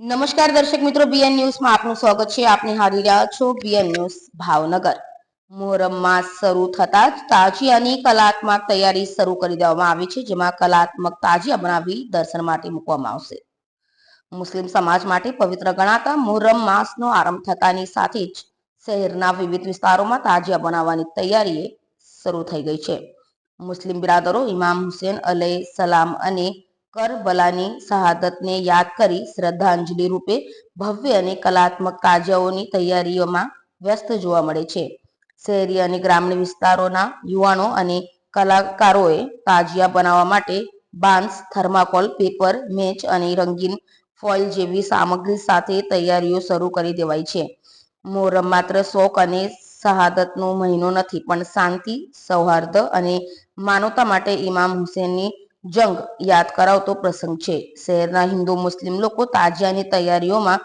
નમસ્કાર દર્શક મિત્રો બીએન ન્યૂઝમાં આપનું સ્વાગત છે. આપની હારી રહ્યા છો બીએન ન્યૂઝ ભાવનગર. મોહરમ માસ શરૂ થતા જ તાજિયાની કલાત્મક તૈયારી શરૂ કરી દેવામાં આવી છે, જેમાં કલાત્મક તાજિયા બનાવી દર્શન માટે મૂકવામાં આવશે. મુસ્લિમ સમાજ માટે પવિત્ર ગણાતા મોહરમ માસનો આરંભ થતાની સાથે જ શહેરના વિવિધ વિસ્તારોમાં તાજિયા બનાવવાની તૈયારી શરૂ થઈ ગઈ છે. મુસ્લિમ બિરાદરો ઇમામ હુસેન અલે સલામ અને કરબલાની શહાદતને યાદ કરી શ્રદ્ધાંજલિ રૂપે ભવ્ય અને કલાત્મક કાર્યોની તૈયારીઓમાં વ્યસ્ત જોવા મળે છે. શહેરી અને ગ્રામીણ વિસ્તારોના યુવાનો અને કલાકારોએ તાજિયા બનાવવા માટે બાન્સ થર્માકોલ, પેપર, મેચ અને રંગીન ફોઇલ જેવી સામગ્રી સાથે તૈયારીઓ શરૂ કરી દેવાય છે. મોહરમ માત્ર શોક અને શહાદતનો મહિનો નથી, પણ શાંતિ, સૌહાર્દ અને માનવતા માટે ઇમામ હુસેનની જંગ યાદ કરાવતો પ્રસંગ છે. શહેરના હિન્દુ મુસ્લિમ લોકો તાજિયાની તૈયારીઓમાં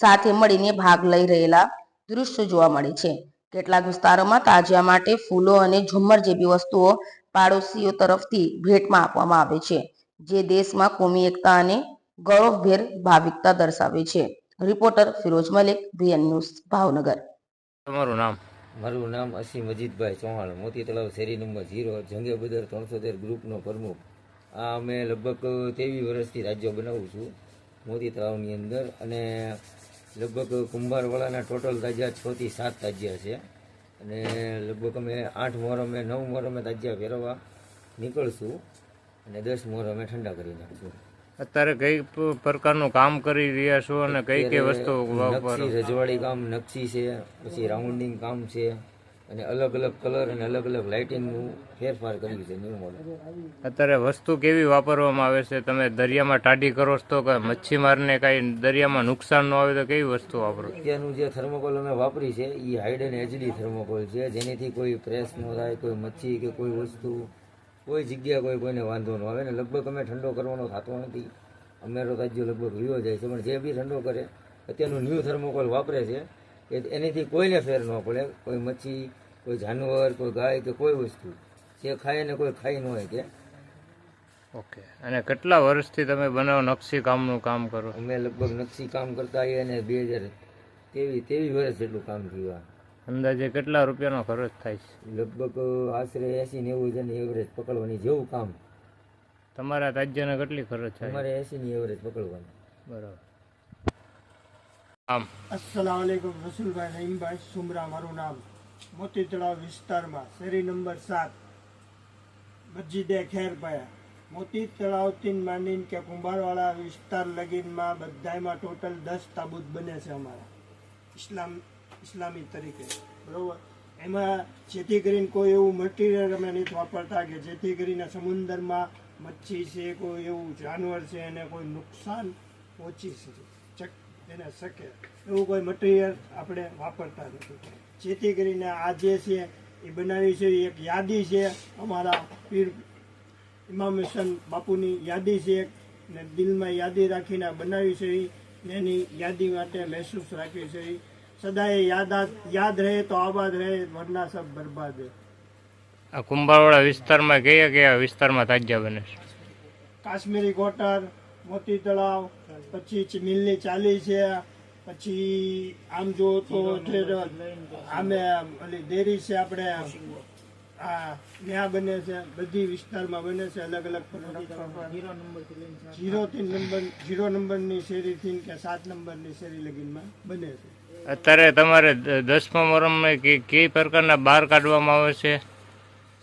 સાથે મળીને ભાગ લઈ રહેલા દૃશ્ય જોવા મળે છે. કેટલાક વિસ્તારોમાં તાજિયા માટે ફૂલો અને ઝુમ્મર જેવી વસ્તુઓ પાડોશીઓ તરફથી ભેટમાં આપવામાં આવે છે જે દેશમાં કોમી એકતા અને ગૌરવભેર ભાવિકતા દર્શાવે છે. Reporter Firoz Malik BN news Bhavnagar. તમારું નામ? મારું નામ અસીમ અજીતભાઈ ચૌહાણ મોતી તળાવ શેરી નંબર ઝીરો જંગે બદર ત્રણસો તેર ગ્રુપનો પ્રમુખ. આ અમે લગભગ ત્રેવીસ વર્ષથી રાજ્ય બનાવું છું. મોતી તળાવની અંદર અને લગભગ કુંભારવાળાના ટોટલ તાજિયા છ થી સાત તાજિયા છે. અને લગભગ અમે આઠ મોર અમે નવ મોર અમે તાજિયા ફેરવવા નીકળશું અને દસ મોર અમે ઠંડા કરી નાખશું. અત્યારે કઈ પ્રકારનું કામ કરી રહ્યા છો અને કઈ કઈ વસ્તુ રજવાડી કામ નકશી છે પછી રાઉન્ડિંગ કામ છે. અને અલગ અલગ કલર અને અલગ અલગ લાઇટિંગનું ફેરફાર કર્યું છે ન્યૂ મોડલ અત્યારે વસ્તુ કેવી વાપરવામાં આવે છે? તમે દરિયામાં ટાઢી કરો તો કે મચ્છીમારને કઈ દરિયામાં નુકસાન ન આવે તો કેવી વસ્તુ વાપરો? અત્યારનું જે થર્મોકોલ અમે વાપરી છે એ હાઈડ એન્ડ એચડી થર્મોકોલ છે. જેનીથી કોઈ પ્રેસ ન થાય કોઈ મચ્છી કે કોઈ વસ્તુ કોઈ જગ્યા કોઈ કોઈને વાંધો ન આવે ને લગભગ અમે ઠંડો કરવાનો થતો નથી. અમેરો તાજ્યો લગભગ વીયો જાય છે પણ જે બી ઠંડો કરે અત્યારનું ન્યૂ થર્મોકોલ વાપરે છે. કે એનીથી કોઈને ફેર ન પડે. કોઈ મચ્છી કોઈ જાનવર કોઈ ગાય કે કોઈ વસ્તુ. જે ખાય ને કોઈ ખાઈ ન હોય કે. ઓકે. અને કેટલા વર્ષથી તમે બનાવો નકશી કામનું કામ કરો? અમે લગભગ નકશી કામ કરતા આવીએ અને બે હજાર તેવી તેવી વર્ષ જેટલું કામ થયું અંદાજે કેટલા રૂપિયાનો ખર્ચ થાય છે? લગભગ આશરે એસી નેવું હજારની એવરેજ પકડવાની જેવું કામ. તમારા રાજ્યને કેટલી ખર્ચ થાય? તમારે એસી ની એવરેજ પકડવાની. બરાબર. આમ. રસુલભાઈ રહીમભાઈ, સુમરા, મારું નામ મોતી વિસ્તારમાં, શેરી નંબર સાત, મસ્જિદે ખેરપાયા મોતી તળાવથી માંડીને કે કુંભારવાળા વિસ્તાર લગીનમાં બધામાં ટોટલ દસ તાબૂત બને છે અમારા. ઇસ્લામ, ઇસ્લામી તરીકે. બરાબર? એમાં જેથી કરીને કોઈ એવું મટીરિયલ અમે નથી વાપરતા કે જેથી કરીને સમુદરમાં મચ્છી છે, કોઈ એવું જાનવર છે, એને કોઈ નુકસાન પહોંચી શકે. એને શકે. એવું કોઈ મટીરિયલ આપણે વાપરતા નથી. જેથી કરીને આ જે છે એ બનાવી છે એક યાદી છે અમારા પીર ઇમામ હુસેન બાપુની યાદી છે ને દિલમાં યાદી રાખીને બનાવી છે એની યાદી માટે મહેસૂસ રાખી છે સદાય યાદ યાદ રહે તો આબાદ રહે વરના સબ બરબાદ આ કુંભાવાળા વિસ્તારમાં કયા કયા વિસ્તારમાં તાજ્યા બને છે? કાશ્મીરી કોટર મોતી તળાવ પછી ચ- મિલની ચાલી છે પછી આમ જો તો આમે ઓલી ડેરી છે આપણે આ ત્યાં બને છે બધી વિસ્તારમાં બને છે અલગ અલગ જીરો થી નંબર જીરો નંબરની શેરીથી કે સાત નંબરની શેરી લગીનમાં બને છે. અત્યારે તમારે દસમા મોરમમાં કે કઈ પ્રકારના બહાર કાઢવામાં આવે છે?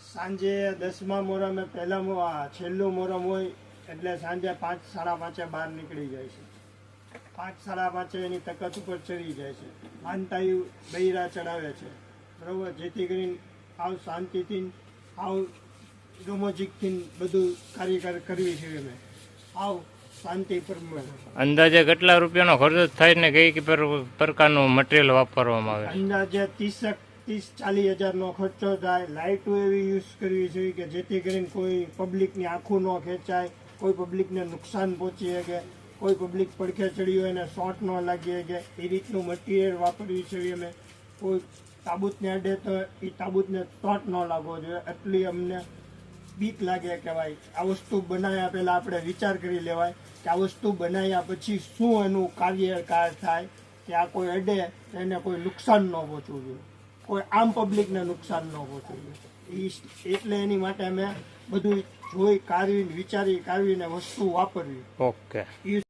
સાંજે દસમા મોરમે પહેલા આ છેલ્લું મોરમ હોય એટલે સાંજે પાંચ સાડા પાંચે બહાર નીકળી જાય છે. પાંચ સાડા પાંચે એની તકત ઉપર ચડી જાય છે. માનતાયુ બૈરા ચડાવે છે. બરોબર? જેથી કરીને આવ શાંતિથી આવ રોમોજિકથી બધું કાર્યકાર કરવી છે અમે આવ શાંતિ પ્રમાણે અંદાજે કેટલા રૂપિયાનો ખર્ચ થાય ને કઈ પ્રકારનું મટીરિયલ વાપરવામાં આવે? અંદાજે ત્રીસક ત્રીસ ચાલીસ હજારનો ખર્ચો થાય. લાઇટો એવી યુઝ કરવી જોઈએ કે જેથી કરીને કોઈ પબ્લિકની આંખો ન ખેંચાય. કોઈ પબ્લિકને નુકસાન પહોંચી શકે, કોઈ પબ્લિક પડખે ચડી હોય એને શોર્ટ ન લાગી શકે, એ રીતનું મટીરિયલ વાપરવી છે અમે કોઈ તાબૂતને અડે તો એ તાબૂતને શોર્ટ ન લાગવો જોઈએ. એટલી અમને બીક લાગે કે ભાઈ, આ વસ્તુ બનાવ્યા પહેલાં આપણે વિચાર કરી લેવાય કે આ વસ્તુ બનાવ્યા પછી શું એનું કાર્યકાર થાય, કે આ કોઈ અડે તો એને કોઈ નુકસાન ન પહોંચવું જોઈએ. કોઈ આમ પબ્લિકને નુકસાન ન હોવું જોઈએ. એટલે એની માટે અમે બધું જોઈ કાઢવીને વિચારી કાઢવીને વસ્તુ વાપરવી. ઓકે